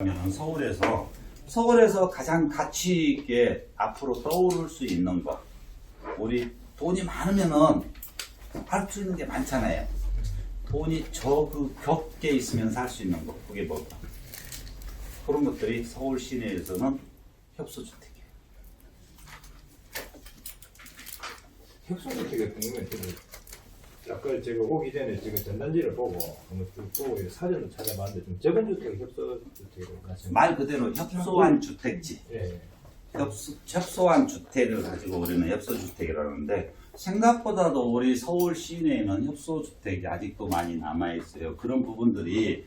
그러면 서울에서 서울에서 가장 가치 있게 앞으로 떠오를 수 있는 거 우리 돈이 많으면은 할 수 있는 게 많잖아요. 돈이 저 그 겹게 있으면 살 수 있는 거 그게 뭘까? 그런 것들이 서울 시내에서는 협소주택이에요. 되게 궁금해. 아까 제가 오기 전에 지금 전단지를 보고 한번 쭉 보고 이 사전을 찾아봤는데 좀 적은 주택 협소 주택으로 가시는 말 그대로 협소한 주택지. 예. 협소, 협소한 주택을 가지고 우리는 협소주택이라는데 생각보다도 우리 서울 시내에는 협소주택이 아직도 많이 남아있어요. 그런 부분들이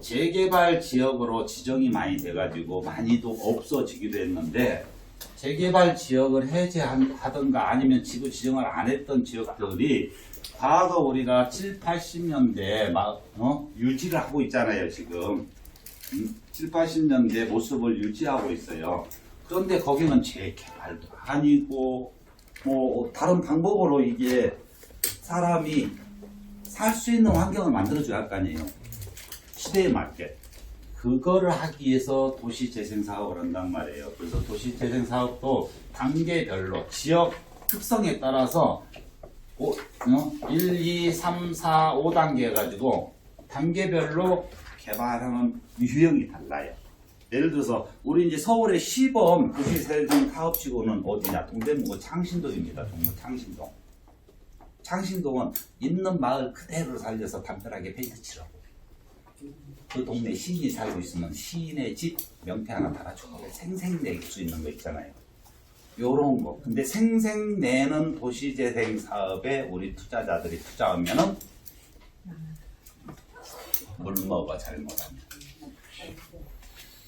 재개발 지역으로 지정이 많이 돼가지고 많이도 없어지기도 했는데 재개발 지역을 해제하든가 아니면 지금 지정을 안 했던 지역들이 과거 우리가 7, 80년대 막 어? 유지를 하고 있잖아요 지금 음, 7, 80년대 모습을 유지하고 있어요. 그런데 거기는 재개발도 아니고 뭐 다른 방법으로 이게 사람이 살 수 있는 환경을 만들어줘야 할 거 아니에요. 시대에 맞게. 그거를 하기 위해서 도시재생 사업을 한단 말이에요. 그래서 도시재생 사업도 단계별로 지역 특성에 따라서 오, 어? 1, 2, 3, 4, 5단계 해가지고 단계별로 개발하는 유형이 달라요. 예를 들어서 우리 이제 서울의 시범 도시재생 사업지구는 어디냐? 동대문구 창신동입니다. 동구 창신동. 창신동은 있는 마을 그대로 살려서 담벼락에 페인트 칠하고 그 동네 시인이 살고 있으면 시인의 집 명패 하나 달아주고 생생낼 수 있는 거 있잖아요. 요런 거. 근데 생생내는 도시재생 사업에 우리 투자자들이 투자하면은 물 먹어 잘못하면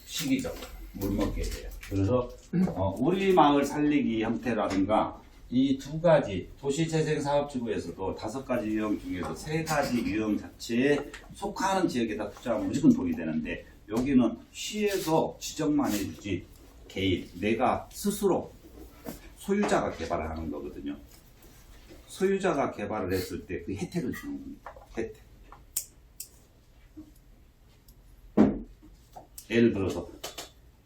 시기적으로 물 먹게 돼요. 그래서 어, 우리 마을 살리기 형태라든가 이 두 가지 도시재생 사업지구에서도 다섯 가지 유형 중에서 세 가지 유형 자체에 속하는 지역에다 투자하면 무조건 돈이 되는데 여기는 시에서 지정만 해주지 개인 내가 스스로 소유자가 개발을 하는 거거든요. 소유자가 개발을 했을 때 그 혜택을 주는 겁니다. 혜택. 예를 들어서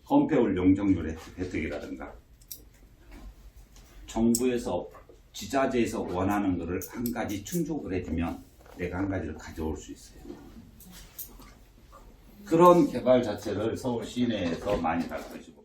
건폐율 용적률 혜택- 혜택이라든가 정부에서 지자체에서 원하는 것을 한 가지 충족을 해주면 내가 한 가지를 가져올 수 있어요. 그런 개발 자체를 서울 시내에서 많이 할 것이고